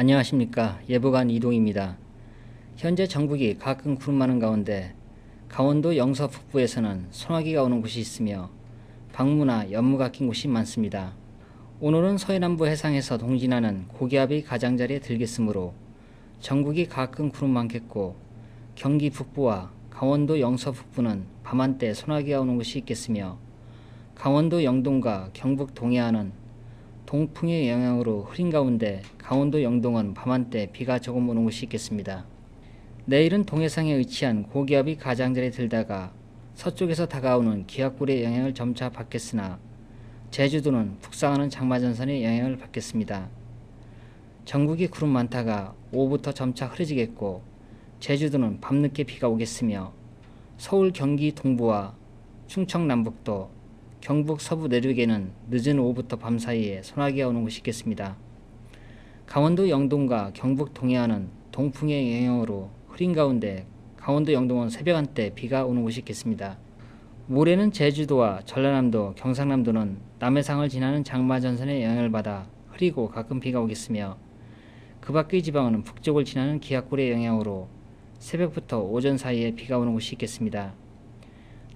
안녕하십니까 예보관 이동입니다. 현재 전국이 가끔 구름 많은 가운데 강원도 영서 북부에서는 소나기가 오는 곳이 있으며 방무나 연무가 낀 곳이 많습니다. 오늘은 서해남부 해상에서 동진하는 고기압이 가장자리에 들겠으므로 전국이 가끔 구름 많겠고 경기 북부와 강원도 영서 북부는 밤한때 소나기가 오는 곳이 있겠으며 강원도 영동과 경북 동해안은 동풍의 영향으로 흐린 가운데 강원도 영동은 밤한때 비가 조금 오는 곳이 있겠습니다. 내일은 동해상에 위치한 고기압이 가장자리에 들다가 서쪽에서 다가오는 기압골의 영향을 점차 받겠으나 제주도는 북상하는 장마전선의 영향을 받겠습니다. 전국이 구름 많다가 오후부터 점차 흐려지겠고 제주도는 밤늦게 비가 오겠으며 서울 경기 동부와 충청 남북도 경북 서부 내륙에는 늦은 오후부터 밤 사이에 소나기가 오는 곳이 있겠습니다. 강원도 영동과 경북 동해안은 동풍의 영향으로 흐린 가운데 강원도 영동은 새벽 한때 비가 오는 곳이 있겠습니다. 모레는 제주도와 전라남도, 경상남도는 남해상을 지나는 장마전선의 영향을 받아 흐리고 가끔 비가 오겠으며 그 밖의 지방은 북쪽을 지나는 기압골의 영향으로 새벽부터 오전 사이에 비가 오는 곳이 있겠습니다.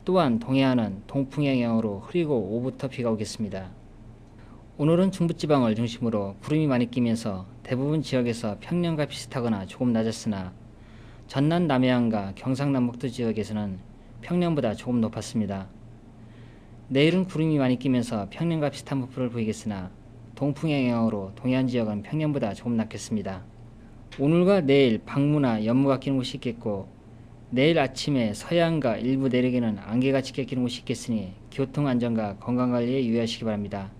또한 동해안은 동풍의 영향으로 흐리고 오후부터 비가 오겠습니다. 오늘은 중부지방을 중심으로 구름이 많이 끼면서 대부분 지역에서 평년과 비슷하거나 조금 낮았으나 전남 남해안과 경상남북도 지역에서는 평년보다 조금 높았습니다. 내일은 구름이 많이 끼면서 평년과 비슷한 부풀을 보이겠으나 동풍의 영향으로 동해안 지역은 평년보다 조금 낮겠습니다. 오늘과 내일 방무나 연무가 끼는 곳이 있겠고 내일 아침에 서해안과 일부 내륙에는 안개가 짙게 끼는 곳이 있겠으니 교통안전과 건강관리에 유의하시기 바랍니다.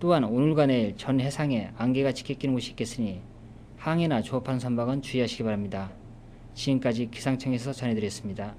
또한 오늘과 내일 전 해상에 안개가 짙게 끼는 곳이 있겠으니 항해나 조업하는 선박은 주의하시기 바랍니다. 지금까지 기상청에서 전해드렸습니다.